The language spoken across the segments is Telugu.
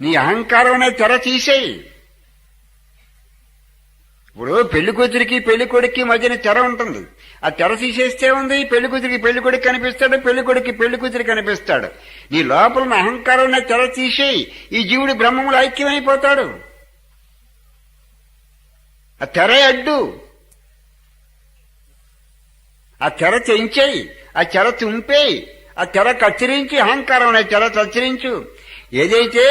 నీ అహంకారం అనే తెర తీసేయి ఇప్పుడు పెళ్ళి కూతురికి పెళ్ళి కొడుక్కి మధ్యన తెర ఉంటుంది. ఆ తెర తీసేస్తే ఉంది పెళ్ళి కూతురికి పెళ్ళి కొడుకు కనిపిస్తాడు పెళ్ళి కొడుక్కి పెళ్ళి కూతురు కనిపిస్తాడు. నీ లోపల అహంకారం అనే తెర తీసేయి ఈ జీవుడు బ్రహ్మములు ఐక్యమైపోతాడు. ఆ తెర అడ్డు. ఆ తెర తెంచేయి. ఆ తెర తుంపేయి. ఆ తెర కత్తిరించి అహంకారం అనే తెర కత్తిరించు. ఏదైతే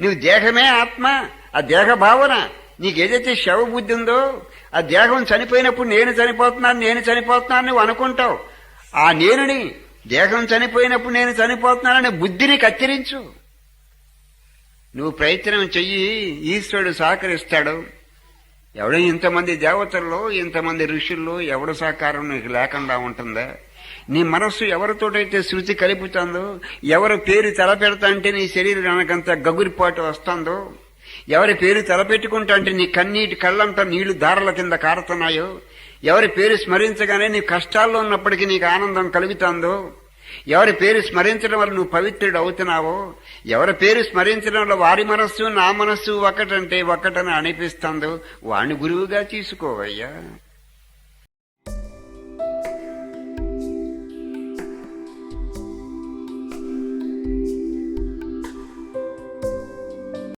నువ్వు దేహమే ఆత్మ ఆ దేహ భావన నీకు ఏదైతే శవ బుద్ధి ఉందో ఆ దేహం చనిపోయినప్పుడు నేను చనిపోతున్నాను నేను చనిపోతున్నాను నువ్వు అనుకుంటావు. ఆ నేనుని దేహం చనిపోయినప్పుడు నేను చనిపోతున్నాననే బుద్ధిని కత్తిరించు. నువ్వు ప్రయత్నం చెయ్యి ఈశ్వరుడు సహకరిస్తాడు. ఎవడో ఇంతమంది దేవతల్లో ఇంతమంది ఋషుల్లో ఎవడ సహకారం నీకు లేకుండా ఉంటుందా? నీ మనస్సు ఎవరితోటైతే శృతి కలుపుతుందో ఎవరి పేరు తలపెడతా అంటే నీ శరీరానికంత గగురిపాటు వస్తుందో ఎవరి పేరు తలపెట్టుకుంటా అంటే నీ కన్నీటి కళ్ళంతా నీళ్ళు దారల కింద కారుతున్నాయో ఎవరి పేరు స్మరించగానే నీ కష్టాల్లో ఉన్నప్పటికీ నీకు ఆనందం కలుగుతుందో ఎవరి పేరు స్మరించడం వల్ల నువ్వు పవిత్రుడు అవుతున్నావో ఎవరి పేరు స్మరించడం వల్ల వారి మనస్సు నా మనస్సు ఒకటంటే ఒకటని అనిపిస్తుందో వాణ్ణి గురువుగా తీసుకోవయ్యా.